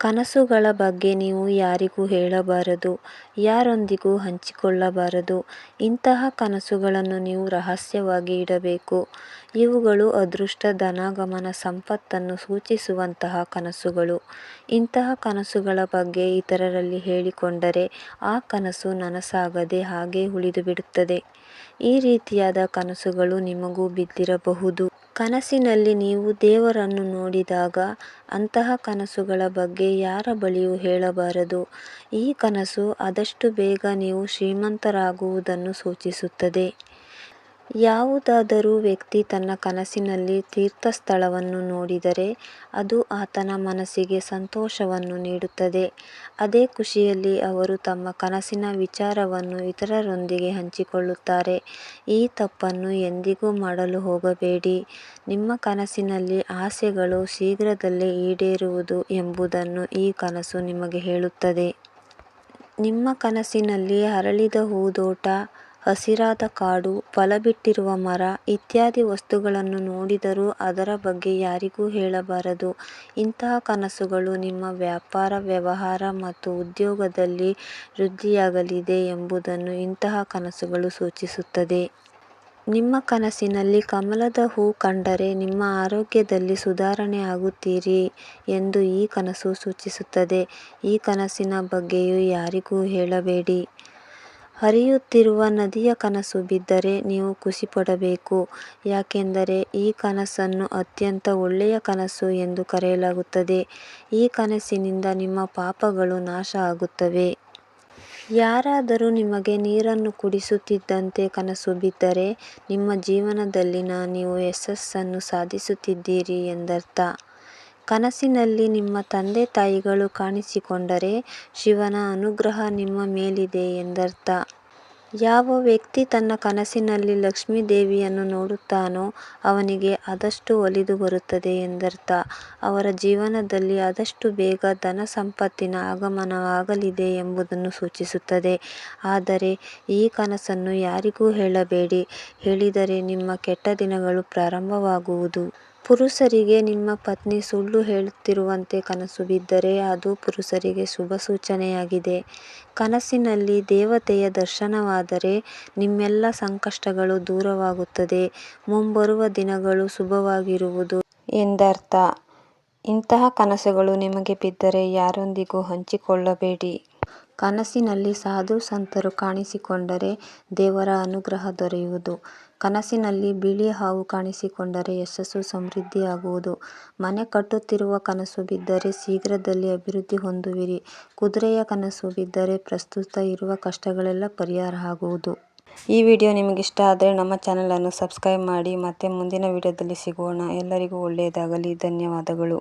ಕನಸುಗಳ ಬಗ್ಗೆ ನೀವು ಯಾರಿಗೂ ಹೇಳಬಾರದು, ಯಾರೊಂದಿಗೂ ಹಂಚಿಕೊಳ್ಳಬಾರದು. ಇಂತಹ ಕನಸುಗಳನ್ನು ನೀವು ರಹಸ್ಯವಾಗಿ ಇಡಬೇಕು. ಇವುಗಳು ಅದೃಷ್ಟ, ಧನಗಮನ, ಸಂಪತ್ತನ್ನು ಸೂಚಿಸುವಂತಹ ಕನಸುಗಳು. ಇಂತಹ ಕನಸುಗಳ ಬಗ್ಗೆ ಇತರರಲ್ಲಿ ಹೇಳಿಕೊಂಡರೆ ಆ ಕನಸು ನನಸಾಗದೆ ಹಾಗೇ ಉಳಿದುಬಿಡುತ್ತದೆ. ಈ ರೀತಿಯಾದ ಕನಸುಗಳು ನಿಮಗೂ ಬಿದ್ದಿರಬಹುದು. ಕನಸಿನಲ್ಲಿ ನೀವು ದೇವರನ್ನು ನೋಡಿದಾಗ ಅಂತಹ ಕನಸುಗಳ ಬಗ್ಗೆ ಯಾರ ಬಳಿಯೂ ಹೇಳಬಾರದು. ಈ ಕನಸು ಆದಷ್ಟು ಬೇಗ ನೀವು ಶ್ರೀಮಂತರಾಗುವುದನ್ನು ಸೂಚಿಸುತ್ತದೆ. ಯಾವುದಾದರೂ ವ್ಯಕ್ತಿ ತನ್ನ ಕನಸಿನಲ್ಲಿ ತೀರ್ಥಸ್ಥಳವನ್ನು ನೋಡಿದರೆ ಅದು ಆತನ ಮನಸ್ಸಿಗೆ ಸಂತೋಷವನ್ನು ನೀಡುತ್ತದೆ. ಅದೇ ಖುಷಿಯಲ್ಲಿ ಅವರು ತಮ್ಮ ಕನಸಿನ ವಿಚಾರವನ್ನು ಇತರರೊಂದಿಗೆ ಹಂಚಿಕೊಳ್ಳುತ್ತಾರೆ. ಈ ತಪ್ಪನ್ನು ಎಂದಿಗೂ ಮಾಡಲು ಹೋಗಬೇಡಿ. ನಿಮ್ಮ ಕನಸಿನಲ್ಲಿ ಆಸೆಗಳು ಶೀಘ್ರದಲ್ಲೇ ಈಡೇರುವುದು ಎಂಬುದನ್ನು ಈ ಕನಸು ನಿಮಗೆ ಹೇಳುತ್ತದೆ. ನಿಮ್ಮ ಕನಸಿನಲ್ಲಿ ಅರಳಿದ ಹೂದೋಟ ಹಸಿರಾದ ಕಾಡು ಫಲ ಬಿಟ್ಟಿರುವ ಮರ ಇತ್ಯಾದಿ ವಸ್ತುಗಳನ್ನು ನೋಡಿದರೂ ಅದರ ಬಗ್ಗೆ ಯಾರಿಗೂ ಹೇಳಬಾರದು. ಇಂತಹ ಕನಸುಗಳು ನಿಮ್ಮ ವ್ಯಾಪಾರ, ವ್ಯವಹಾರ ಮತ್ತು ಉದ್ಯೋಗದಲ್ಲಿ ವೃದ್ಧಿಯಾಗಲಿದೆ ಎಂಬುದನ್ನು ಇಂತಹ ಕನಸುಗಳು ಸೂಚಿಸುತ್ತದೆ. ನಿಮ್ಮ ಕನಸಿನಲ್ಲಿ ಕಮಲದ ಹೂ ಕಂಡರೆ ನಿಮ್ಮ ಆರೋಗ್ಯದಲ್ಲಿ ಸುಧಾರಣೆ ಆಗುತ್ತೀರಿ ಎಂದು ಈ ಕನಸು ಸೂಚಿಸುತ್ತದೆ. ಈ ಕನಸಿನ ಬಗ್ಗೆಯೂ ಯಾರಿಗೂ ಹೇಳಬೇಡಿ. ಹರಿಯುತ್ತಿರುವ ನದಿಯ ಕನಸು ಬಿದ್ದರೆ ನೀವು ಖುಷಿಪಡಬೇಕು. ಯಾಕೆಂದರೆ ಈ ಕನಸನ್ನು ಅತ್ಯಂತ ಒಳ್ಳೆಯ ಕನಸು ಎಂದು ಕರೆಯಲಾಗುತ್ತದೆ. ಈ ಕನಸಿನಿಂದ ನಿಮ್ಮ ಪಾಪಗಳು ನಾಶ ಆಗುತ್ತವೆ. ಯಾರಾದರೂ ನಿಮಗೆ ನೀರನ್ನು ಕುಡಿಸುತ್ತಿದ್ದಂತೆ ಕನಸು ಬಿದ್ದರೆ ನಿಮ್ಮ ಜೀವನದಲ್ಲಿ ನೀವು ಯಶಸ್ಸನ್ನು ಸಾಧಿಸುತ್ತಿದ್ದೀರಿ ಎಂದರ್ಥ. ಕನಸಿನಲ್ಲಿ ನಿಮ್ಮ ತಂದೆ ತಾಯಿಗಳು ಕಾಣಿಸಿಕೊಂಡರೆ ಶಿವನ ಅನುಗ್ರಹ ನಿಮ್ಮ ಮೇಲಿದೆ ಎಂದರ್ಥ. ಯಾವ ವ್ಯಕ್ತಿ ತನ್ನ ಕನಸಿನಲ್ಲಿ ಲಕ್ಷ್ಮೀ ದೇವಿಯನ್ನು ನೋಡುತ್ತಾನೋ ಅವನಿಗೆ ಆದಷ್ಟು ಒಲಿದು ಬರುತ್ತದೆ ಎಂದರ್ಥ. ಅವರ ಜೀವನದಲ್ಲಿ ಆದಷ್ಟು ಬೇಗ ಧನ ಸಂಪತ್ತಿನ ಆಗಮನವಾಗಲಿದೆ ಎಂಬುದನ್ನು ಸೂಚಿಸುತ್ತದೆ. ಆದರೆ ಈ ಕನಸನ್ನು ಯಾರಿಗೂ ಹೇಳಬೇಡಿ. ಹೇಳಿದರೆ ನಿಮ್ಮ ಕೆಟ್ಟ ದಿನಗಳು ಪ್ರಾರಂಭವಾಗುವುದು. ಪುರುಷರಿಗೆ ನಿಮ್ಮ ಪತ್ನಿ ಸುಳ್ಳು ಹೇಳುತ್ತಿರುವಂತೆ ಕನಸು ಬಿದ್ದರೆ ಅದು ಪುರುಷರಿಗೆ ಶುಭ ಸೂಚನೆಯಾಗಿದೆ. ಕನಸಿನಲ್ಲಿ ದೇವತೆಯ ದರ್ಶನವಾದರೆ ನಿಮ್ಮೆಲ್ಲ ಸಂಕಷ್ಟಗಳು ದೂರವಾಗುತ್ತದೆ. ಮುಂಬರುವ ದಿನಗಳು ಶುಭವಾಗಿರುವುದು ಎಂದರ್ಥ. ಇಂತಹ ಕನಸುಗಳು ನಿಮಗೆ ಬಿದ್ದರೆ ಯಾರೊಂದಿಗೂ ಹಂಚಿಕೊಳ್ಳಬೇಡಿ. ಕನಸಿನಲ್ಲಿ ಸಾಧು ಸಂತರು ಕಾಣಿಸಿಕೊಂಡರೆ ದೇವರ ಅನುಗ್ರಹ ದೊರೆಯುವುದು. ಕನಸಿನಲ್ಲಿ ಬಿಳಿ ಹಾವು ಕಾಣಿಸಿಕೊಂಡರೆ ಯಶಸ್ಸು ಸಮೃದ್ಧಿಯಾಗುವುದು. ಮನೆ ಕಟ್ಟುತ್ತಿರುವ ಕನಸು ಬಿದ್ದರೆ ಶೀಘ್ರದಲ್ಲಿ ಅಭಿವೃದ್ಧಿ ಹೊಂದುವಿರಿ. ಕುದುರೆಯ ಕನಸು ಬಿದ್ದರೆ ಪ್ರಸ್ತುತ ಇರುವ ಕಷ್ಟಗಳೆಲ್ಲ ಪರಿಹಾರ ಆಗುವುದು. ಈ ವಿಡಿಯೋ ನಿಮಗಿಷ್ಟ ಆದರೆ ನಮ್ಮ ಚಾನಲನ್ನು ಸಬ್ಸ್ಕ್ರೈಬ್ ಮಾಡಿ ಮತ್ತೆ ಮುಂದಿನ ವಿಡಿಯೋದಲ್ಲಿ ಸಿಗೋಣ. ಎಲ್ಲರಿಗೂ ಒಳ್ಳೆಯದಾಗಲಿ. ಧನ್ಯವಾದಗಳು.